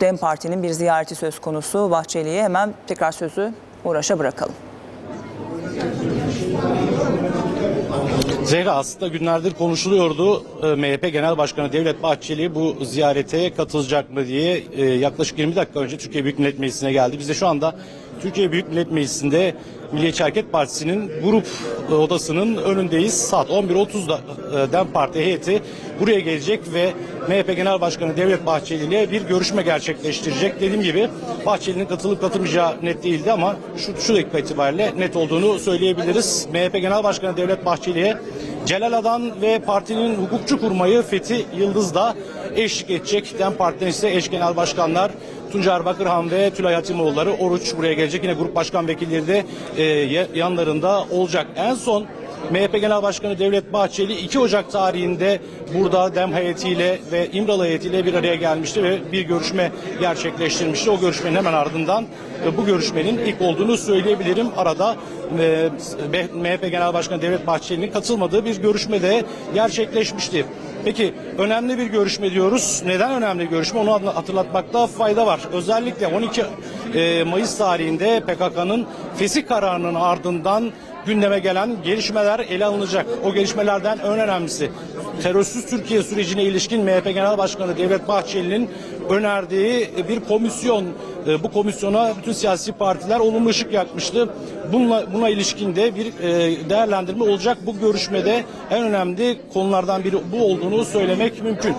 DEM Parti'nin bir ziyareti söz konusu Bahçeli'ye hemen tekrar sözü Uğraş'a bırakalım. Zehra aslında günlerdir konuşuluyordu. Ee, MHP Genel Başkanı Devlet Bahçeli bu ziyarete katılacak mı diye e, yaklaşık 20 dakika önce Türkiye Büyük Millet Meclisi'ne geldi. Biz de şu anda Türkiye Büyük Millet Meclisi'nde Milliyetçi Hareket Partisi'nin grup e, odasının önündeyiz. Saat 11.30'da e, DEM Parti heyeti buraya gelecek ve MHP Genel Başkanı Devlet Bahçeli ile bir görüşme gerçekleştirecek. Dediğim gibi Bahçeli'nin katılıp katılmayacağı net değildi ama şu, şu dakika itibariyle net olduğunu söyleyebiliriz. MHP Genel Başkanı Devlet Bahçeli'ye Celal Adan ve partinin hukukçu kurmayı Fethi Yıldız da eşlik edecek. DEM Parti'den ise eş genel başkanlar Tuncer Bakırhan ve Tülay Hatimoğulları Oruç buraya gelecek. Yine grup başkan vekilleri de e, ya- yanlarında olacak. En son MHP Genel Başkanı Devlet Bahçeli 2 Ocak tarihinde burada DEM heyetiyle ve İmralı heyetiyle bir araya gelmişti ve bir görüşme gerçekleştirmişti. O görüşmenin hemen ardından e, bu görüşmenin ilk olduğunu söyleyebilirim. Arada e, MHP Genel Başkanı Devlet Bahçeli'nin katılmadığı bir görüşme de gerçekleşmişti. Peki önemli bir görüşme diyoruz. Neden önemli görüşme onu hatırlatmakta fayda var. Özellikle 12 e, Mayıs tarihinde PKK'nın fesih kararının ardından gündeme gelen gelişmeler ele alınacak. O gelişmelerden en önemlisi terörsüz Türkiye sürecine ilişkin MHP Genel Başkanı Devlet Bahçeli'nin önerdiği bir komisyon. E, Bu komisyona bütün siyasi partiler olumlu ışık yakmıştı. Bununla, buna ilişkin de bir e, değerlendirme olacak. Bu görüşmede en önemli konulardan biri bu olduğunu söylemek mümkün.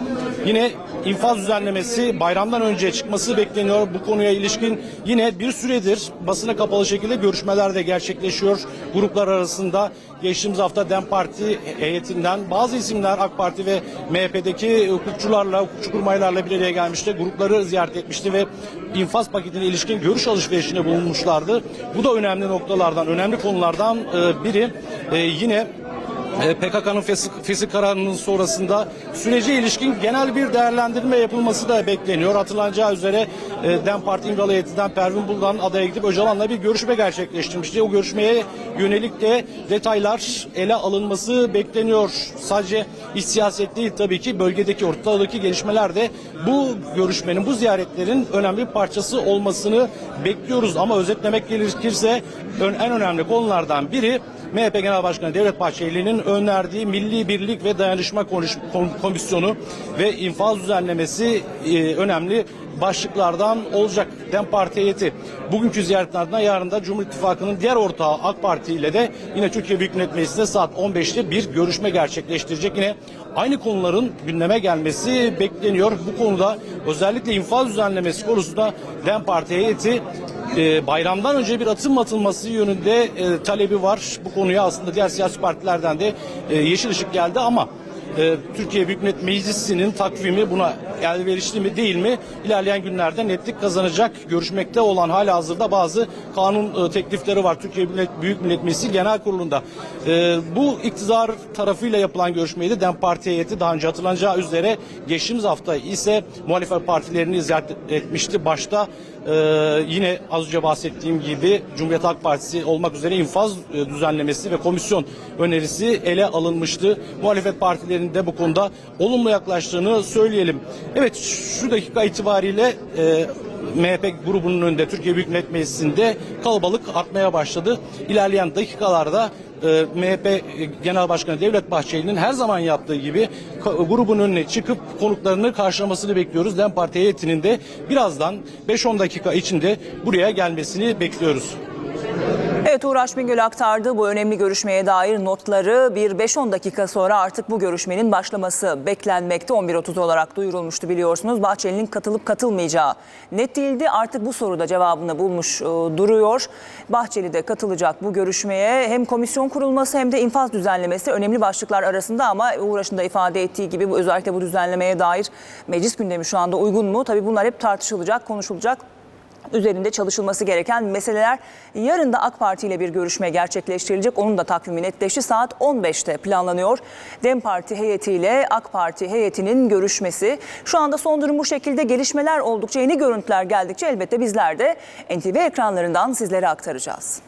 Yine infaz düzenlemesi bayramdan önce çıkması bekleniyor. Bu konuya ilişkin yine bir süredir basına kapalı şekilde görüşmeler de gerçekleşiyor. Gruplar arasında geçtiğimiz hafta DEM Parti heyetinden bazı isimler AK Parti ve MHP'deki hukukçularla, hukukçu kurmaylarla bir araya gelmişti. Grupları ziyaret etmişti ve infaz paketine ilişkin görüş alışverişine bulunmuşlardı. Bu da önemli noktalardan, önemli konulardan e, biri. E, yine PKK'nın fesih, kararının sonrasında sürece ilişkin genel bir değerlendirme yapılması da bekleniyor. Hatırlanacağı üzere e, DEM Parti İmralı heyetinden Pervin Buldan adaya gidip Öcalan'la bir görüşme gerçekleştirmişti. O görüşmeye yönelik de detaylar ele alınması bekleniyor. Sadece iç siyaset değil tabii ki bölgedeki ortadaki gelişmeler de bu görüşmenin, bu ziyaretlerin önemli bir parçası olmasını bekliyoruz. Ama özetlemek gerekirse en önemli konulardan biri MHP Genel Başkanı Devlet Bahçeli'nin önerdiği Milli Birlik ve Dayanışma Komisyonu ve infaz düzenlemesi e, önemli başlıklardan olacak. DEM Parti heyeti bugünkü ziyaretin ardından yarın da Cumhur İttifakı'nın diğer ortağı AK Parti ile de yine Türkiye Büyük Millet Meclisi'nde saat 15'te bir görüşme gerçekleştirecek. Yine aynı konuların gündeme gelmesi bekleniyor. Bu konuda özellikle infaz düzenlemesi konusunda DEM Parti heyeti e, bayramdan önce bir atım atılması yönünde e, talebi var. Bu konuya aslında diğer siyasi partilerden de e, yeşil ışık geldi ama e, Türkiye Büyük Millet Meclisi'nin takvimi buna elverişli mi değil mi ilerleyen günlerde netlik kazanacak. Görüşmekte olan hala hazırda bazı kanun e, teklifleri var Türkiye Millet- Büyük Millet Meclisi Genel Kurulu'nda. E, bu iktidar tarafıyla yapılan görüşmeydi. DEM Parti heyeti daha önce hatırlanacağı üzere geçtiğimiz hafta ise muhalefet partilerini ziyaret etmişti. Başta e, yine az önce bahsettiğim gibi Cumhuriyet Halk Partisi olmak üzere infaz e, düzenlemesi ve komisyon önerisi ele alınmıştı. Muhalefet partilerinin de bu konuda olumlu yaklaştığını söyleyelim. Evet şu dakika itibariyle e, MHP grubunun önünde Türkiye Büyük Millet Meclisi'nde kalabalık artmaya başladı. İlerleyen dakikalarda e, MHP Genel Başkanı Devlet Bahçeli'nin her zaman yaptığı gibi grubun önüne çıkıp konuklarını karşılamasını bekliyoruz. DEM Parti heyetinin de birazdan 5-10 dakika içinde buraya gelmesini bekliyoruz. Evet Uğraş Bingöl aktardı bu önemli görüşmeye dair notları. Bir 5-10 dakika sonra artık bu görüşmenin başlaması beklenmekte. 11.30 olarak duyurulmuştu biliyorsunuz. Bahçeli'nin katılıp katılmayacağı net değildi. Artık bu soruda cevabını bulmuş e, duruyor. Bahçeli de katılacak bu görüşmeye. Hem komisyon kurulması hem de infaz düzenlemesi önemli başlıklar arasında ama Uğraş'ın da ifade ettiği gibi bu, özellikle bu düzenlemeye dair meclis gündemi şu anda uygun mu? Tabii bunlar hep tartışılacak, konuşulacak üzerinde çalışılması gereken meseleler. Yarın da AK Parti ile bir görüşme gerçekleştirilecek. Onun da takvimi netleşti. Saat 15'te planlanıyor. DEM Parti heyetiyle AK Parti heyetinin görüşmesi. Şu anda son durum bu şekilde. Gelişmeler oldukça yeni görüntüler geldikçe elbette bizler de NTV ekranlarından sizlere aktaracağız.